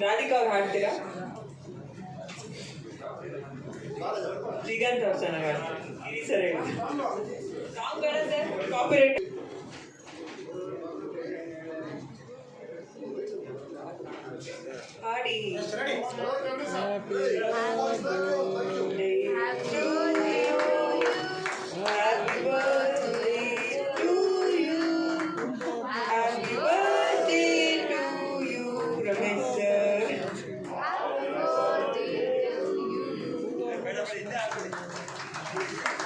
ರಾಧಿಕಾ ಅವ್ರು ಹಾಡ್ತೀರಾ ಶ್ರೀಕಾಂತ್ ಅವ್ರು ಚೆನ್ನಾಗಿ ಹಾಡ್ತಾರೆ ಈ ಸರಿ song birthday. Yes, ready. Happy birthday. Happy birthday. Happy birthday to you. Happy birthday to you, Ramesh. Happy birthday to you.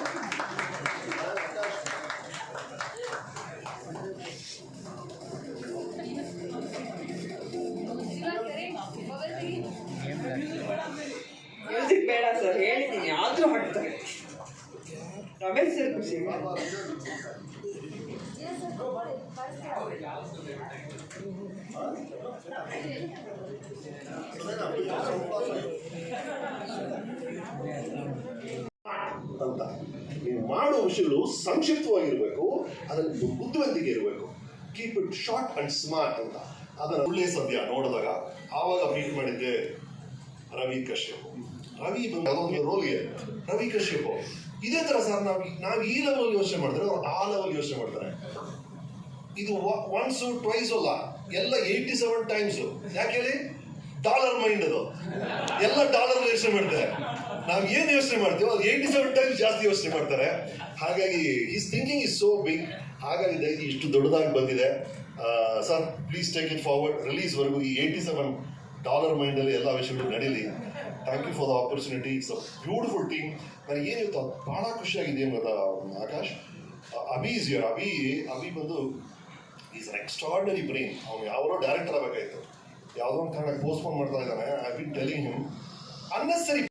ಮಾಡ್ತಾರೆ ರಮೇಶ್ ಖುಷಿ. ಅಂತ. ನೀವು ಮಾಡೋ ವಿಷಯಗಳು ಸಂಕ್ಷಿಪ್ತವಾಗಿರಬೇಕು ಅದನ್ನು ಬುದ್ಧಿವಂತಿಕೆ ಇರಬೇಕು. Keep it short and smart ಅಂತ. ಅದನ್ನು ಒಳ್ಳೆ ಸದ್ಯ ನೋಡಿದಾಗ ಆವಾಗ ಮೀಟ್ ಮಾಡಿದ್ದೆ ರವಿ ಕಶ್ಯಪ್. ರವಿ ಬಂದು ಅದೊಂದು ರೋಲ್ಗೆ ರವಿ ಕಶ್ಯಪ್. ಇದೇ ತರ ಸರ್ ನಾವು ನಾವು ಈ ಲೆವೆಲ್ ಯೋಚನೆ ಮಾಡಿದ್ರೆ ಆ ಲೆವೆಲ್ ಯೋಚನೆ ಮಾಡ್ತಾರೆ. ಇದು ಒನ್ಸ್ ಟ್ವೈಸ್ ಅಲ್ಲ, ಎಲ್ಲ ಏಯ್ಟಿ ಸೆವೆನ್ ಟೈಮ್ಸ್ ಯಾಕೆ ಹೇಳಿ? ಡಾಲರ್ ಮೈಂಡ್ ಅದು. ಎಲ್ಲ ಡಾಲರ್ ಯೋಚನೆ ಮಾಡ್ತಾರೆ. ನಾವು ಏನು ಯೋಚನೆ ಮಾಡ್ತೀವೋ ಅದು ಏಯ್ಟಿ ಸೆವೆನ್ ಟೈಮ್ಸ್ ಜಾಸ್ತಿ ಯೋಚನೆ ಮಾಡ್ತಾರೆ. ಹಾಗಾಗಿ is thinking is so big ಹಾಗಾಗಿ ಇಷ್ಟು ದೊಡ್ಡದಾಗಿ ಬಂದಿದೆ. Sir please take it forward ರಿಲೀಸ್ವರೆಗೂ ಈ ಏಯ್ಟಿ ಸೆವೆನ್ ಡಾಲರ್ ಮೈಂಡಲ್ಲಿ ಎಲ್ಲ ವಿಷಯಗಳು ನಡೀಲಿ. Thank you for the opportunity it's a beautiful team ನನಗೆ ಏನು ಇವತ್ತು ಭಾಳ ಖುಷಿಯಾಗಿದೆ ಏನು ಆಕಾಶ್? ಅಭಿ ಇಸ್ ಯುವರ್ ಅಭಿ ಅಭಿ ಬಂದು ಈಸ್ ಅನ್ ಎಕ್ಸ್ಟ್ರಾರ್ಡನರಿ ಬ್ರೈನ್ ಅವನು ಯಾವಾಗಲೂ ಡೈರೆಕ್ಟರ್ ಆಗಬೇಕಾಯ್ತು ಯಾವುದೋ ಒಂದು ಕಾರಣಕ್ಕೆ ಪೋಸ್ಟ್ಪೋನ್ ಮಾಡ್ತಾ ಇದ್ದಾನೆ. I been telling him unnecessary